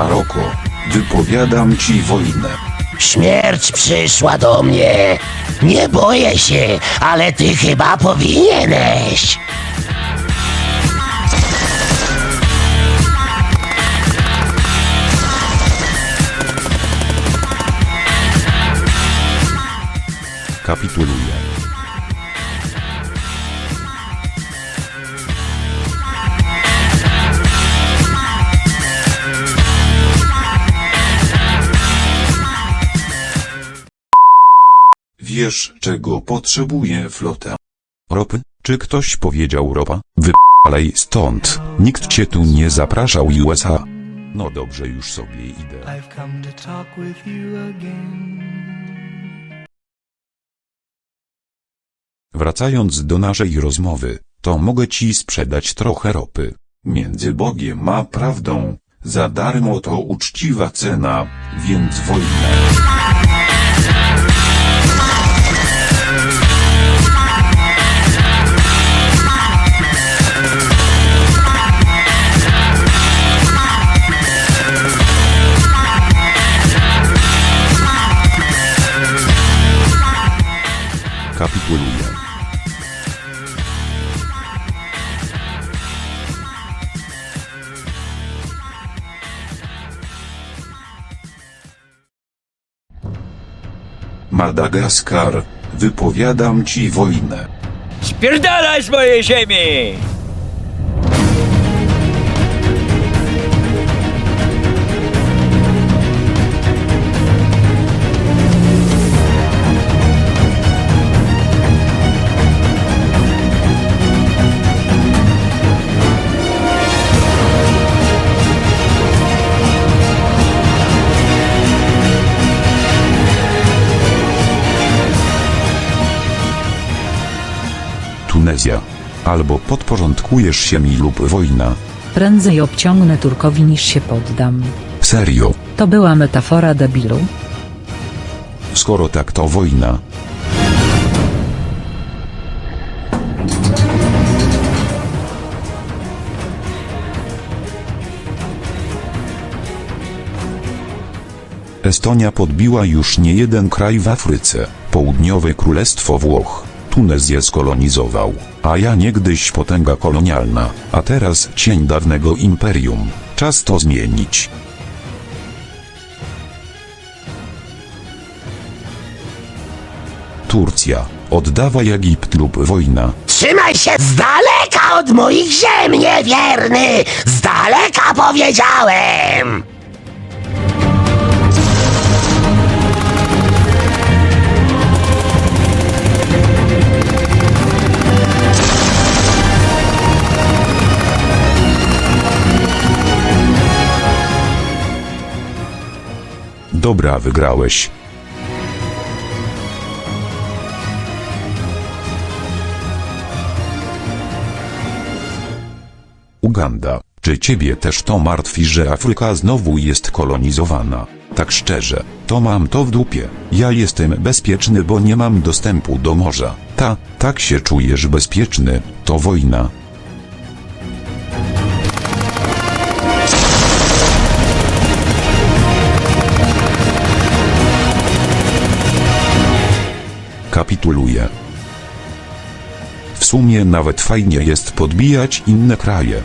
Maroko, wypowiadam ci wojnę. Śmierć przyszła do mnie. Nie boję się, ale ty chyba powinieneś. Kapituluję. Wiesz, czego potrzebuje flota? Ropy? Czy ktoś powiedział ropa? Wypalej stąd. Nikt cię tu nie zapraszał USA. No dobrze, już sobie idę. I've come to talk with you again. Wracając do naszej rozmowy, to mogę ci sprzedać trochę ropy. Między Bogiem a prawdą, za darmo to uczciwa cena, więc wojna. Kapituluję. Madagaskar, wypowiadam ci wojnę. Spierdalaj z mojej ziemi! Tunezja. Albo podporządkujesz się mi lub wojna. Prędzej obciągnę Turkowi niż się poddam. Serio. To była metafora debilu. Skoro tak to wojna. Estonia podbiła już nie jeden kraj w Afryce, południowe królestwo Włoch. Tunezję skolonizował, a ja niegdyś potęga kolonialna, a teraz cień dawnego imperium. Czas to zmienić. Turcja, oddawaj Egipt lub wojna. Trzymaj się z daleka od moich ziem, niewierny! Z daleka powiedziałem! Dobra, wygrałeś. Uganda, czy ciebie też to martwi, że Afryka znowu jest kolonizowana? Tak szczerze, to mam to w dupie. Ja jestem bezpieczny, bo nie mam dostępu do morza. Ta, tak się czujesz bezpieczny, to wojna. Kapituluję. W sumie nawet fajnie jest podbijać inne kraje.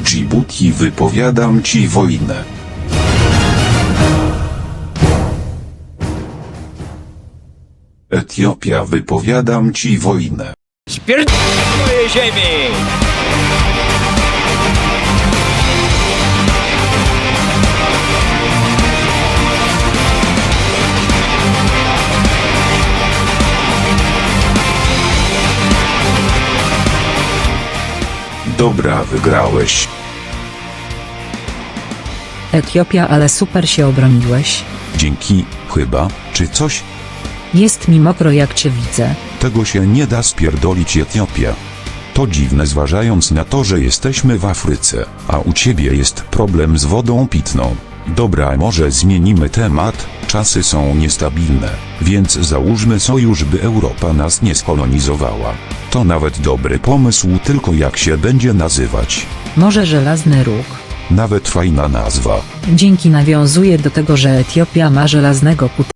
Djibouti, wypowiadam ci wojnę. Etiopia, wypowiadam ci wojnę. Mojej ziemi! Dobra, wygrałeś. Etiopia, ale super się obroniłeś. Dzięki, chyba, czy coś? Jest mi mokro jak cię widzę. Tego się nie da spierdolić Etiopia. To dziwne zważając na to, że jesteśmy w Afryce, a u ciebie jest problem z wodą pitną. Dobra, może zmienimy temat, czasy są niestabilne, więc załóżmy sojusz, by Europa nas nie skolonizowała. To nawet dobry pomysł, tylko jak się będzie nazywać. Może żelazny róg. Nawet fajna nazwa. Dzięki nawiązuje do tego, że Etiopia ma żelaznego kuta.